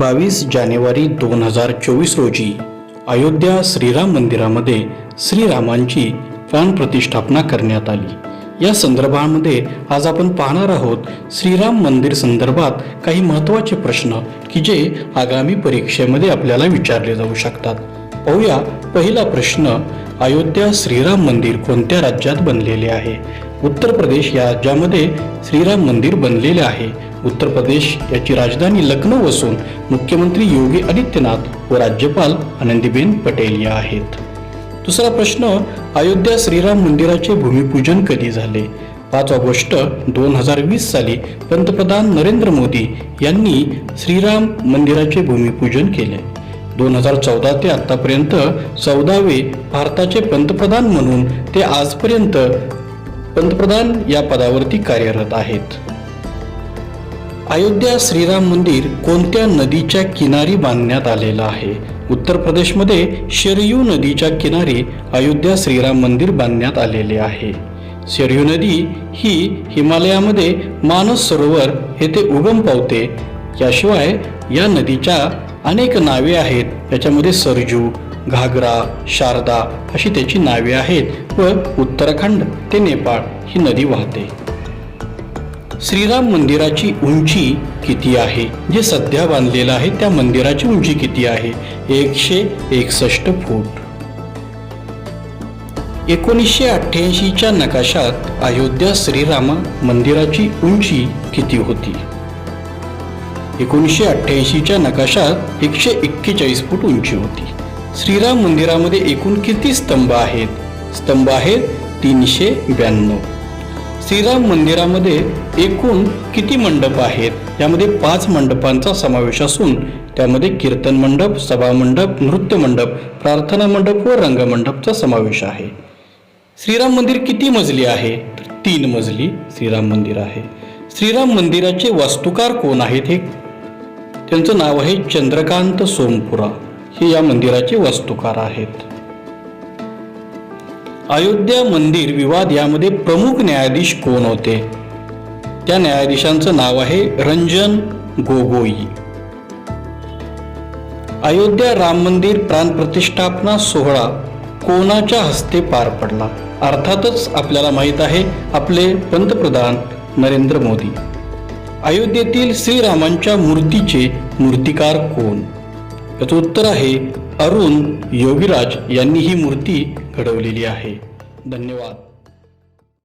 बावीस जानेवारी दोन हजार चोवीस रोजी अयोध्या श्रीराम मंदिरामध्ये श्रीरामांची प्राणप्रतिष्ठापना करण्यात आली. या संदर्भामध्ये आज आपण पाहणार आहोत श्रीराम मंदिर संदर्भात काही महत्त्वाचे प्रश्न की जे आगामी परीक्षेमध्ये आपल्याला विचारले जाऊ शकतात. पाहूया पहिला प्रश्न अयोध्या श्रीराम मंदिर कोणत्या राज्यात बनलेले आहे? उत्तर प्रदेश या ज्यामध्ये श्रीराम मंदिर बनलेले आहे. उत्तर प्रदेश याची राजधानी लखनौ असून मुख्यमंत्री योगी आदित्यनाथ व राज्यपाल आनंदीबेन पटेल या आहेत. दुसरा प्रश्न अयोध्या श्रीराम मंदिराचे भूमिपूजन कधी झाले? पाच ऑगस्ट दोन हजार वीस साली पंतप्रधान नरेंद्र मोदी यांनी श्रीराम मंदिराचे भूमिपूजन केले. दोन हजार चौदा ते आतापर्यंत चौदावे भारताचे पंतप्रधान म्हणून ते आजपर्यंत पंतप्रधान या पदावरती कार्यरत आहेत. अयोध्या श्रीराम मंदिर कोणत्या नदीच्या किनारी बांधण्यात आलेलं आहे? उत्तर प्रदेशमध्ये शरयू नदीच्या किनारी अयोध्या श्रीराम मंदिर बांधण्यात आलेले आहे. शरयू नदी ही हिमालयामध्ये मानस सरोवर येथे उगम पावते. याशिवाय या नदीच्या अनेक नावे आहेत. याच्यामध्ये सरजू घागरा शारदा अशी त्याची नावे आहेत व उत्तराखंड ते नेपाळ ही नदी वाहते. श्रीराम मंदिराची उंची किती आहे? जे सध्या बांधलेलं आहे त्या मंदिराची उंची किती आहे? एकशे एकसष्ट फूट. एकोणीसशे अठ्ठ्याऐंशीच्या नकाशात अयोध्या श्रीराम मंदिराची उंची किती होती? एकोणीसशे अठ्ठ्याऐंशीच्या नकाशात एकशे एक्केचाळीस फूट उंची होती. श्रीराम मंदिरामध्ये एकूण किती स्तंभ आहेत? स्तंभ आहेत तीनशे ब्याण्णव. श्रीराम मंदिरामध्ये एकूण किती मंडप आहेत? यामध्ये पाच मंडपांचा समावेश असून त्यामध्ये कीर्तन मंडप सभा मंडप नृत्य मंडप प्रार्थना मंडप व रंगमंडपचा समावेश आहे. श्रीराम मंदिर किती मजली आहे? तर तीन मजली श्रीराम मंदिर आहे. श्रीराम मंदिराचे वास्तुकार कोण आहेत हे? त्यांचं नाव आहे चंद्रकांत सोमपुरा हे या मंदिराचे वास्तुकार आहेत. अयोध्या मंदिर विवाद यामध्ये प्रमुख न्यायाधीश कोण होते? त्या न्यायाधीशांचं नाव आहे रंजन गोगोई. अयोध्या राम मंदिर प्राणप्रतिष्ठापना सोहळा कोणाच्या हस्ते पार पडला? अर्थातच आपल्याला माहीत आहे आपले पंतप्रधान नरेंद्र मोदी. अयोध्येतील श्रीरामांच्या मूर्तीचे मूर्तिकार कोण? याचं उत्तर आहे अरुण योगीराज यांनी ही मूर्ती घडवलेली आहे. धन्यवाद.